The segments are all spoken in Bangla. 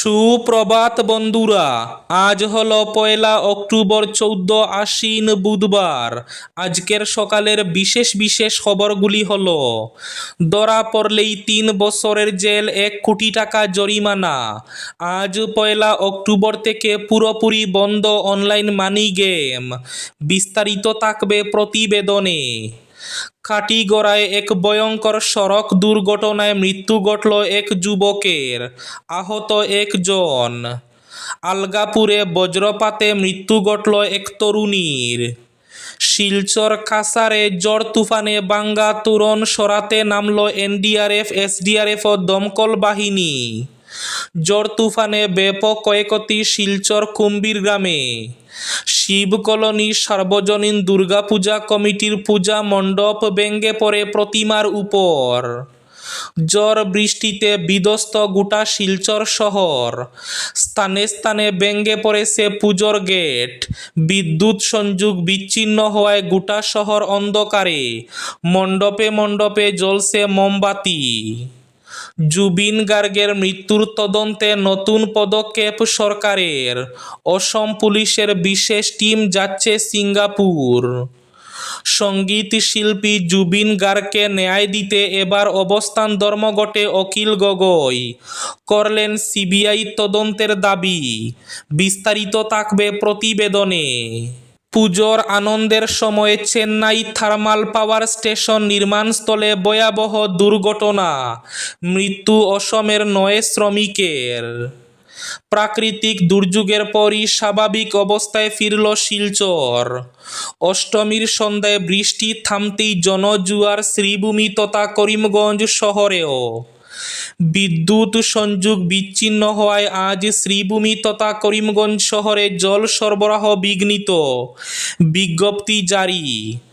সুপ্রভাত বন্ধুরা, আজ হলো পয়লা অক্টোবর চৌদ্দ আশ্বিন বুধবার। আজকের সকালের বিশেষ বিশেষ খবরগুলি হল, ধরা পড়লেই তিন বছরের জেল এক কোটি টাকা জরিমানা। আজ পয়লা অক্টোবর থেকে পুরোপুরি বন্ধ অনলাইন মানি গেম। বিস্তারিত থাকবে প্রতিবেদনে। কাটিগড়ায় এক ভয়ঙ্কর সড়ক দুর্ঘটনায় মৃত্যু ঘটল এক যুবকের, আহত একজন। আলগাপুরে বজ্রপাতে মৃত্যু ঘটল এক তরুণীর। শিলচর কাসারে জ্বর তুফানে বাঙ্গা তুরন সরাতে নামল এনডিআরএফ, এসডিআরএফ ও দমকল বাহিনী। জ্বর তুফানে ব্যাপক ক্ষয়ক্ষতি শিলচর কুম্বীর গ্রামে। শিব কলোনি সার্বজনীন দুর্গাপূজা কমিটির পূজা মণ্ডপ ভেঙে পড়ে প্রতিমার উপর। জ্বর বৃষ্টিতে বিধ্বস্ত গোটা শিলচর শহর। স্থানে স্থানে ভেঙে পড়েছে পুজোর গেট। বিদ্যুৎ সংযোগ বিচ্ছিন্ন হওয়ায় গোটা শহর অন্ধকারে। মণ্ডপে মণ্ডপে জ্বলছে মোমবাতি। জুবিন গার্গের মৃত্যুর তদন্তে নতুন পদক্ষেপ সরকারের। অসম পুলিশের বিশেষ টিম যাচ্ছে সিঙ্গাপুর। সংগীত শিল্পী জুবিন গার্গকে ন্যায় দিতে এবার অবস্থান ধর্মঘটে অখিল গগৈ। করলেন সিবিআই তদন্তের দাবি। বিস্তারিত থাকবে প্রতিবেদনে। পুজোর আনন্দের সময় চেন্নাই থার্মাল পাওয়ার স্টেশন নির্মাণস্থলে ভয়াবহ দুর্ঘটনা। মৃত্যু অসমের নয় শ্রমিকের। প্রাকৃতিক দুর্যোগের পরই স্বাভাবিক অবস্থায় ফিরল শিলচর। অষ্টমীর সন্ধ্যায় বৃষ্টি থামতেই জনজুয়ার শ্রীভূমি তথা করিমগঞ্জ শহরেও বিদ্যুৎ সংযোগ বিচ্ছিন্ন হওয়ায় আজ শ্রীভূমি তথা করিমগঞ্জ শহরে জল সরবরাহ বিঘ্নিত। বিজ্ঞপ্তি জারি।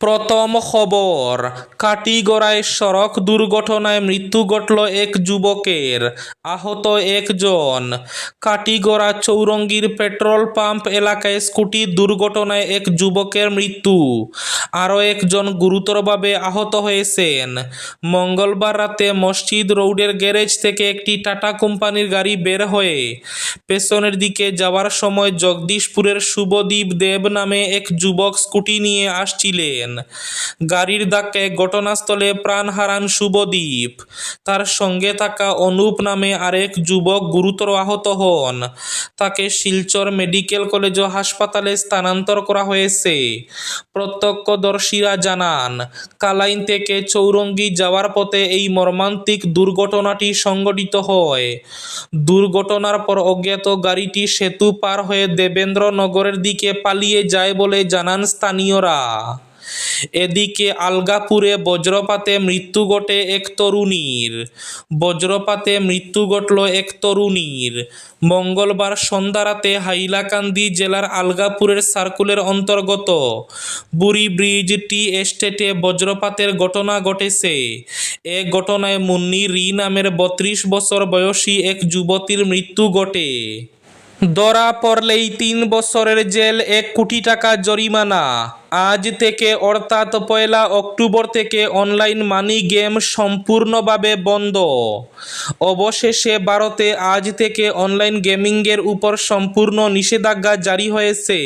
প্রথম খবর, কাটিগড়ায় সড়ক দুর্ঘটনায় মৃত্যু ঘটল এক যুবকের, আহত একজন। কাটিগড়া চৌরঙ্গীর পেট্রোল পাম্প এলাকায় স্কুটি দুর্ঘটনায় এক যুবকের মৃত্যু। আরও একজন গুরুতরভাবে আহত হয়েছেন। মঙ্গলবার রাতে মসজিদ রোডের গ্যারেজ থেকে একটি টাটা কোম্পানির গাড়ি বের হয়ে পেছনের দিকে যাওয়ার সময় জগদীশপুরের শুভদীপ দেব নামে এক যুবক স্কুটি নিয়ে আসছিলেন। গাড়ির ধাক্কায় ঘটনাস্থলে প্রাণ হারান শুভদীপ। তার সঙ্গে থাকা অনুপ নামে আরেক যুবক গুরুতর আহত হন। তাকে শিলচর মেডিকেল কলেজ ও হাসপাতালে স্থানান্তর করা হয়েছে। প্রত্যক্ষদর্শীরা জানান, কালাইন থেকে চৌরঙ্গি যাওয়ার পথে এই মর্মান্তিক দুর্ঘটনাটি সংঘটিত হয়। দুর্ঘটনার পর অজ্ঞাত গাড়িটি সেতু পার হয়ে দেবেন্দ্রনগরের দিকে পালিয়ে যায় বলে জানান স্থানীয়রা। এদিকে আলগাপুরে বজ্রপাতে মৃত্যু ঘটে এক তরুণীর। বজ্রপাতে মৃত্যু ঘটল এক তরুণীর। মঙ্গলবার সন্ধ্যারাতে হাইলাকান্দি জেলার আলগাপুরের সার্কুলের অন্তর্গত বুড়ি ব্রিজ টি এস্টেটে বজ্রপাতের ঘটনা ঘটেছে। এ ঘটনায় মুন্নি রি নামের বত্রিশ বছর বয়সী এক যুবতীর মৃত্যু ঘটে। ধরা পড়লেই তিন বছরের জেল, এক কোটি টাকা জরিমানা। আজ থেকে অর্থাৎ পয়লা অক্টোবর থেকে অনলাইন মানি গেম সম্পূর্ণভাবে বন্ধ। অবশেষে ভারতে আজ থেকে অনলাইন গেমিংয়ের উপর সম্পূর্ণ নিষেধাজ্ঞা জারি হয়েছে।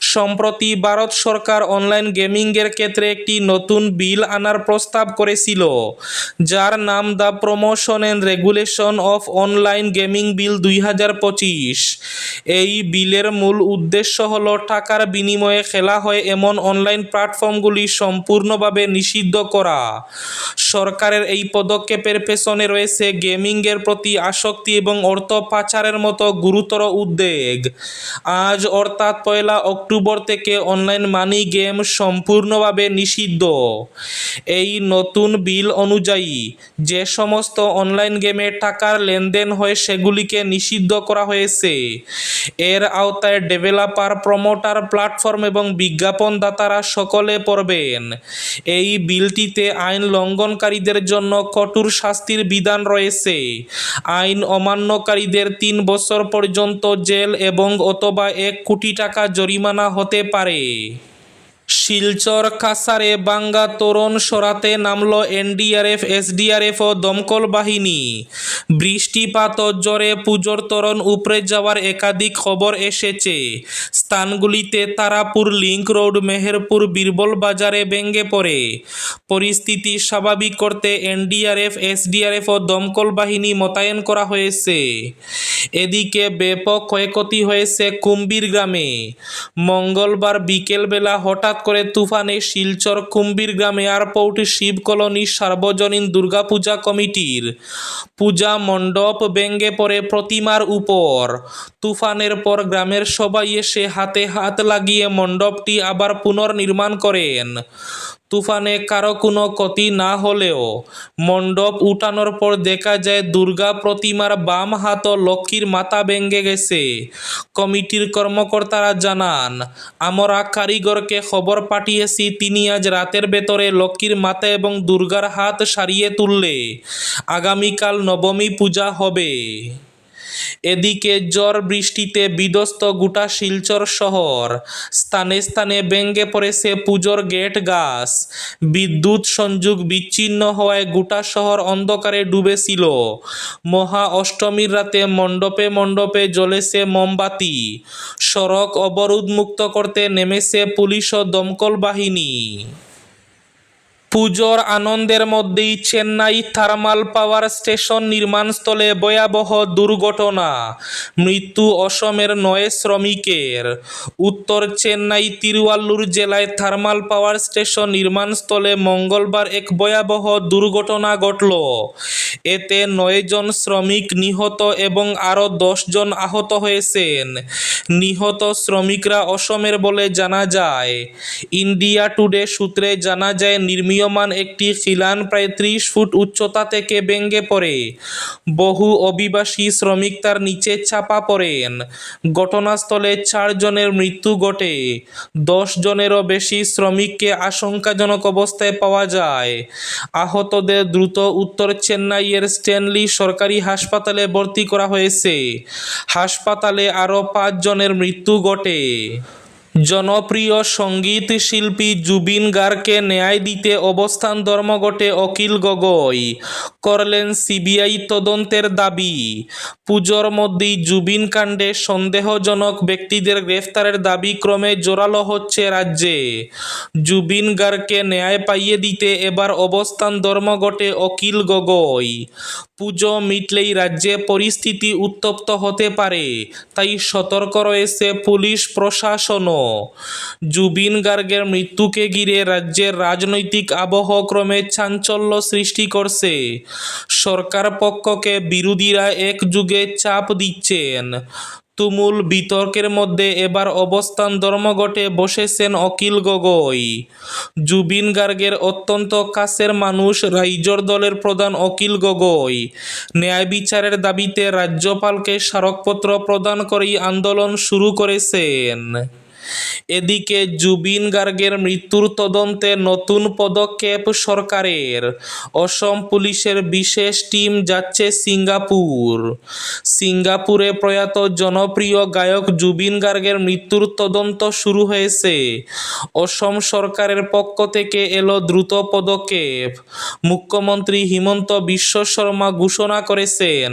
সম্প্রতি ভারত সরকার অনলাইন গেমিংয়ের ক্ষেত্রে একটি নতুন বিল আনার প্রস্তাব করেছিল, যার নাম the promotion and regulation of online gaming bill দুই হাজার পঁচিশ। এই বিলের মূল উদ্দেশ্য হল টাকার বিনিময়ে খেলা হয় এমন অনলাইন প্ল্যাটফর্মগুলি সম্পূর্ণভাবে নিষিদ্ধ করা। সরকারের এই পদক্ষেপের পেছনে রয়েছে গেমিংয়ের প্রতি আসক্তি এবং অর্থ পাচারের মতো গুরুতর উদ্বেগ। আজ অর্থাৎ পয়লা অক্টোবর থেকে অনলাইন মানি গেম সম্পূর্ণভাবে নিষিদ্ধ। এই নতুন বিল অনুযায়ী, যে সমস্ত অনলাইন গেমে টাকার লেনদেন হয়, সেগুলিকে নিষিদ্ধ করা হয়েছে। এর আওতায় ডেভেলপার প্রমোটার প্ল্যাটফর্ম এবং বিজ্ঞাপনদাতারা সকলে পড়বেন। এই বিলটিতে আইন লঙ্ঘনকারীদের জন্য কঠোর শাস্তির বিধান রয়েছে। আইন অমান্যকারীদের তিন বছর পর্যন্ত জেল এবং অথবা এক কোটি টাকা জরিমানা হতে পারে। শিলচর কাসারে বাঙ্গা তোরণ সরাতে নামল এনডিআরএফ, এসডিআরএফ ও দমকল বাহিনী। বৃষ্টিপাত জ্বরে পুজোর তোরণ উপড়ে যাওয়ার একাধিক খবর এসেছে। স্থানগুলিতে তারাপুর লিংক রোড, মেহেরপুর বীরবল বাজারে ভেঙে পড়ে। পরিস্থিতি স্বাভাবিক করতে এনডিআরএফ, এসডিআরএফ ও দমকল বাহিনী মোতায়েন করা হয়েছে। এদিকে ব্যাপক ক্ষয়ক্ষতি হয়েছে কুম্বির গ্রামে। মঙ্গলবার বিকেলবেলা হঠাৎ করে তুফানে শিলচর কুম্বির গ্রামে এয়ারপোর্ট শিব কলোনি সার্বজনীন দুর্গাপূজা কমিটির। পূজা মণ্ডপ ব্যঙ্গে পড়ে প্রতিমার উপর। তুফানের পর গ্রামের সবাই এসে হাতে হাত লাগিয়ে মণ্ডপটি আবার পুনর্নির্মাণ করেন। তুফানে কারও কোনো ক্ষতি না হলেও মণ্ডপ উঠানোর পর দেখা যায় দুর্গা প্রতিমার বাম হাত লক্ষ্মীর মাথা ভেঙে গেছে। কমিটির কর্মকর্তারা জানান, আমরা কারিগরকে খবর পাঠিয়েছি, তিনি আজ রাতের ভেতরে লক্ষ্মীর মাথা এবং দুর্গার হাত সারিয়ে তুললে আগামীকাল নবমী পূজা হবে। এদিকে ঝড় বৃষ্টিতে বিধ্বস্ত গোটা শিলচর শহর। স্থানে স্থানে ভেঙে পড়েছে পুজোর গেট গাছ। বিদ্যুৎ সংযোগ বিচ্ছিন্ন হওয়ায় গোটা শহর অন্ধকারে ডুবেছিল। মহা অষ্টমীর রাতে মণ্ডপে মণ্ডপে জ্বলেছে মোমবাতি। সড়ক অবরোধ মুক্ত করতে নেমেছে পুলিশ ও দমকল বাহিনী। পুজোর আনন্দের মধ্যেই চেন্নাই থার্মাল পাওয়ার স্টেশন নির্মাণস্থলে ভয়াবহ দুর্ঘটনা। মৃত্যু অসমের নয় শ্রমিকের। উত্তর চেন্নাই তিরুয়াল্লুর জেলায় থার্মাল পাওয়ার স্টেশন নির্মাণস্থলে মঙ্গলবার এক ভয়াবহ দুর্ঘটনা ঘটল। এতে নয়জন শ্রমিক নিহত এবং আরও জন আহত হয়েছেন। নিহত শ্রমিকরা অসমের বলে জানা যায়। ইন্ডিয়া টুডে সূত্রে জানা যায় নির্মীয়মান একটি খিলান প্রায় ত্রিশ ফুট উচ্চতা থেকে ভেঙে পড়ে বহু অভিবাসী শ্রমিক তার নিচে চাপা পড়েন ঘটনাস্থলে চারজনের মৃত্যু ঘটে দশ জনেরও বেশি শ্রমিককে আশঙ্কাজনক অবস্থায় পাওয়া যায় আহতদের দ্রুত উত্তর চেন্নাইয়ের স্ট্যানলি সরকারি হাসপাতালে ভর্তি করা হয়েছে হাসপাতালে আরও পাঁচজনের মৃত্যু ঘটে জনপ্রিয় সংগীত শিল্পী জুবিন গার্গকে ন্যায় দিতে অবস্থান ধর্মঘটে অখিল গগৈ। করলেন সিবিআই তদন্তের দাবি। পুজোর মধ্যেই জুবিন কাণ্ডে সন্দেহজনক ব্যক্তিদের গ্রেফতারের দাবি ক্রমে জোরালো হচ্ছে রাজ্যে। জুবিন গার্গকে ন্যায় পাইয়ে দিতে এবার অবস্থান ধর্মঘটে অখিল গগৈ। পুজো মিটলেই রাজ্যে পরিস্থিতি উত্তপ্ত হতে পারে, তাই সতর্ক রয়েছে পুলিশ প্রশাসনও। জুবিন গার্গের মৃত্যুকে ঘিরে রাজ্যের রাজনৈতিক আবহ ক্রমে চাঞ্চল্য সৃষ্টি করছে। সরকার পক্ষকে বিরোধীরা একযুগে চাপ দিচ্ছেন। তুমুল বিতর্কের মধ্যে এবার অবস্থান ধর্মঘটে বসেছেন অখিল গগৈ। জুবিন গার্গের অত্যন্ত কাছের মানুষ রাইজর দলের প্রধান অখিল গগৈ। ন্যায় বিচারের দাবিতে রাজ্যপালকে স্মারকপত্র প্রদান করেই আন্দোলন শুরু করেছেন। এদিকে জুবিন গার্গের মৃত্যুর তদন্তে নতুন পদক্ষেপ সরকারের। অসম পুলিশের বিশেষ টিম যাচ্ছে সিঙ্গাপুর। সিঙ্গাপুরে প্রয়াত জনপ্রিয় গায়ক জুবিন গার্গের মৃত্যুর তদন্ত শুরু হয়েছে। অসম সরকারের পক্ষ থেকে এলো দ্রুত পদক্ষেপ। মুখ্যমন্ত্রী হিমন্ত বিশ্ব শর্মা ঘোষণা করেছেন,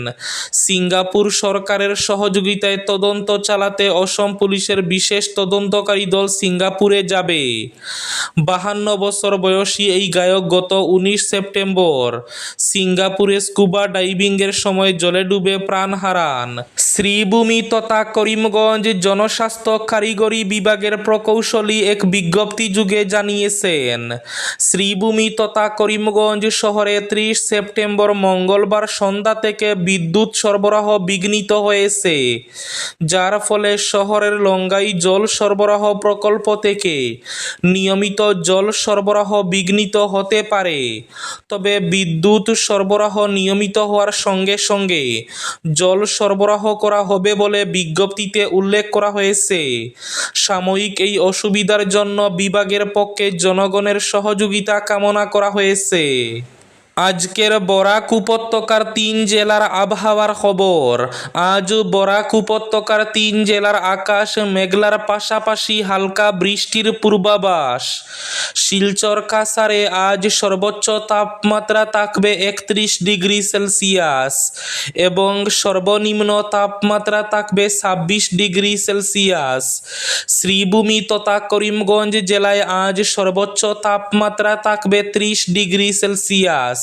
সিঙ্গাপুর সরকারের সহযোগিতায় তদন্ত চালাতে অসম পুলিশের বিশেষ তদন্ত তদন্তকারী দল সিঙ্গাপুরে যাবে। বাহান্ন বছর বয়সী এই গায়ক গত উনিশ সেপ্টেম্বর সিঙ্গাপুরে স্কুবা ডাইভিংয়ের সময় জলে ডুবে প্রাণ হারান। শ্রীভূমি তথা করিমগঞ্জ জনস্বাস্থ্য কারিগরি বিভাগের প্রকৌশলী এক বিজ্ঞপ্তি যুগে জানিয়েছেন, শ্রীভূমি তথা করিমগঞ্জ শহরে ত্রিশ সেপ্টেম্বর মঙ্গলবার সন্ধ্যা থেকে বিদ্যুৎ সরবরাহ বিঘ্নিত হয়েছে, যার ফলে শহরের লঙ্গাই জল সরবরাহ প্রকল্প থেকে নিয়মিত জল সরবরাহ বিঘ্নিত হতে পারে। তবে বিদ্যুৎ সরবরাহ নিয়মিত হওয়ার সঙ্গে সঙ্গে জল সরবরাহ করা হবে বলে বিজ্ঞপ্তিতে উল্লেখ করা হয়েছে। সাময়িক এই অসুবিধার জন্য বিভাগের পক্ষে জনগণের সহযোগিতা কামনা করা হয়েছে। আজকের বরাক উপত্যকার তিন জেলার আবহাওয়ার খবর। আজ বরাক উপত্যকার তিন জেলার আকাশ মেঘলার পাশাপাশি হালকা বৃষ্টির পূর্বাভাস। শিলচর কাসারে আজ সর্বোচ্চ তাপমাত্রা থাকবে একত্রিশ ডিগ্রি সেলসিয়াস এবং সর্বনিম্ন তাপমাত্রা থাকবে ছাব্বিশ ডিগ্রি সেলসিয়াস। শ্রীভূমি তথা করিমগঞ্জ জেলায় আজ সর্বোচ্চ তাপমাত্রা থাকবে ত্রিশ ডিগ্রি সেলসিয়াস।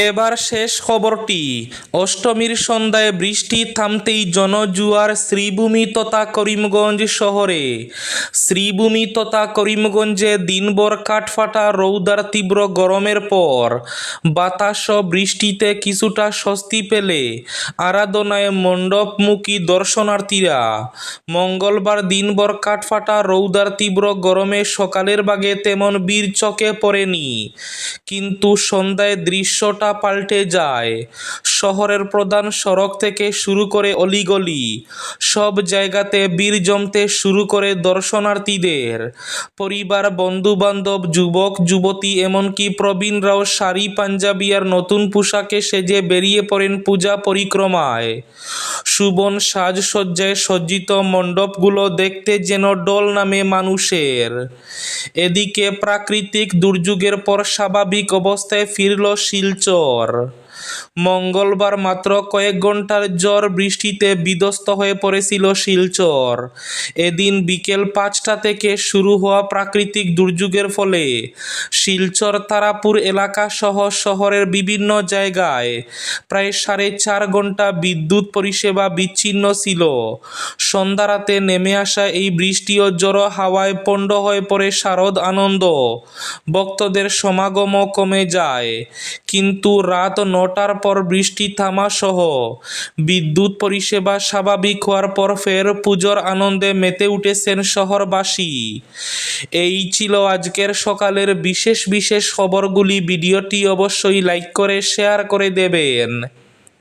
এবার শেষ খবরটি। অষ্টমীর সন্ধ্যায় বৃষ্টি থামতেই জনজুয়ার শ্রীভূমি তথা করিমগঞ্জ শহরে। শ্রীভূমি তথা করিমগঞ্জে দিনভর কাঠফাটা রৌদার তীব্র গরমের পর বাতাস বৃষ্টিতে কিছুটা স্বস্তি পেলে আরাধনায় মণ্ডপমুখী দর্শনার্থীরা মঙ্গলবার দিনভর কাঠফাটা রৌদার তীব্র গরমে সকালের বাগে তেমন বীর চোখে পড়েনি। কিন্তু সন্ধ্যায় দৃশ্যটা পাল্টে যায়। শহরের প্রধান সড়ক থেকে শুরু করে অলিগলি। সব জায়গাতে বীর জমতে শুরু করে দর্শনার্থীদের। পরিবার, বন্ধুবান্ধব, যুবক, যুবতী, এমনকি প্রবীণরাও শাড়ি, পাঞ্জাবি আর নতুন পোশাকে সেজে বেরিয়ে পড়েন পূজা পরিক্রমায়। সুবন সাজসজ্জায় সজ্জিত মণ্ডপগুলো দেখতে যেন ডোল নামে মানুষের। এদিকে প্রাকৃতিক দুর্যোগের পর স্বাভাবিক অবস্থায় ফিরল শিলচর। unsur মঙ্গলবার মাত্র কয়েক ঘণ্টার ঝড় বৃষ্টিতে বিধ্বস্ত হয়ে পড়েছিল শিলচর। এদিন বিকেল পাঁচটা থেকে শুরু হওয়া প্রাকৃতিক দুর্যোগের ফলে শিলচর, তারাপুর এলাকা সহ শহরের বিভিন্ন জায়গায় প্রায় সাড়ে চার ঘণ্টা বিদ্যুৎ পরিষেবা বিচ্ছিন্ন ছিল। সন্ধ্যা রাতে নেমে আসা এই বৃষ্টি ও জড়ো হাওয়ায় পণ্ড হয়ে পড়ে শারদ আনন্দ। ভক্তদের সমাগমও কমে যায়। কিন্তু রাত নটার পর বৃষ্টি থামা সহ। বিদ্যুৎ পরিষেবা স্বাভাবিক হওয়ার পর ফের পুজোর আনন্দে মেতে উঠেছেন শহরবাসী। এই ছিল আজকের সকালের বিশেষ বিশেষ খবরগুলি। ভিডিওটি অবশ্যই লাইক করে, শেয়ার করে দেবেন।